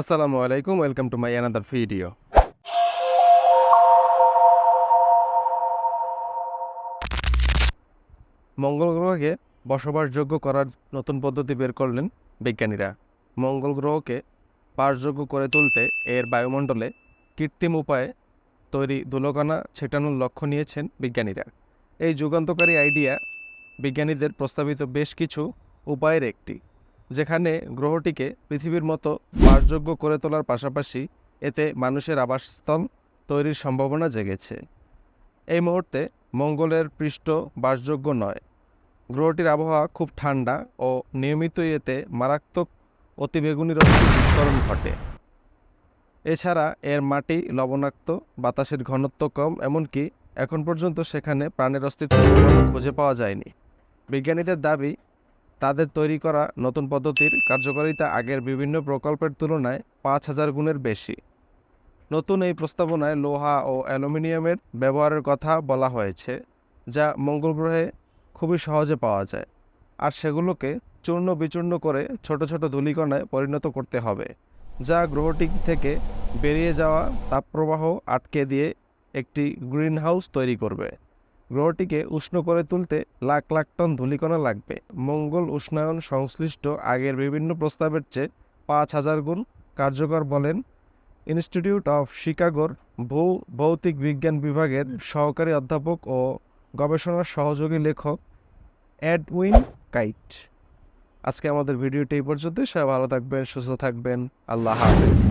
আসসালামু আলাইকুম, welcome to my another video. মঙ্গল গ্রহকে বসবাসযোগ্য করার নতুন পদ্ধতি বের করলেন বিজ্ঞানীরা। মঙ্গল গ্রহকে বাসযোগ্য করে তুলতে এর বায়ুমণ্ডলে কৃত্রিম উপায়ে তৈরি ধুলোকণা ছেটানোর লক্ষ্য নিয়েছেন বিজ্ঞানীরা। এই যুগান্তকারী আইডিয়া বিজ্ঞানীদের প্রস্তাবিত বেশ কিছু উপায়ের একটি। যেখানে গ্রহটিকে পৃথিবীর মতো বাসযোগ্য করে তোলার পাশাপাশি এতে মানুষের আবাসস্থল তৈরির সম্ভাবনা জেগেছে। এই মুহূর্তে মঙ্গলের পৃষ্ঠ বাসযোগ্য নয়। গ্রহটির আবহাওয়া খুব ঠান্ডা ও নিয়মিতই এতে মারাত্মক অতিবেগুনি বিস্ফোরণ ঘটে। এছাড়া এর মাটি লবণাক্ত, বাতাসের ঘনত্ব কম, এমনকি এখন পর্যন্ত সেখানে প্রাণের অস্তিত্ব খুঁজে পাওয়া যায়নি। বিজ্ঞানীদের দাবি তাদের তৈরি করা নতুন পদ্ধতির কার্যকারিতা আগের বিভিন্ন প্রকল্পের তুলনায় পাঁচ হাজার গুণের বেশি। নতুন এই প্রস্তাবনায় লোহা ও অ্যালুমিনিয়ামের ব্যবহারের কথা বলা হয়েছে, যা মঙ্গল গ্রহে খুবই সহজে পাওয়া যায়। আর সেগুলোকে চূর্ণ বিচূর্ণ করে ছোট ছোট ধূলিকণায় পরিণত করতে হবে, যা গ্রহটি থেকে বেরিয়ে যাওয়া তাপপ্রবাহ আটকে দিয়ে একটি গ্রিনহাউস তৈরি করবে। গ্রহটিকে উষ্ণ করে তুলতে লাখ লাখ টন ধূলিকণা লাগবে। মঙ্গল উষ্ণায়ন সংশ্লিষ্ট আগের বিভিন্ন প্রস্তাবের চেয়ে পাঁচ হাজার গুণ কার্যকর বলেন ইনস্টিটিউট অফ শিকাগোর ভূ ভৌতিক বিজ্ঞান বিভাগের সহকারী অধ্যাপক ও গবেষণার সহযোগী লেখক অ্যাডউইন কাইট। আজকে আমাদের ভিডিওটি এই পর্যন্তই। সবাই ভালো থাকবেন, সুস্থ থাকবেন। আল্লাহ হাফেজ।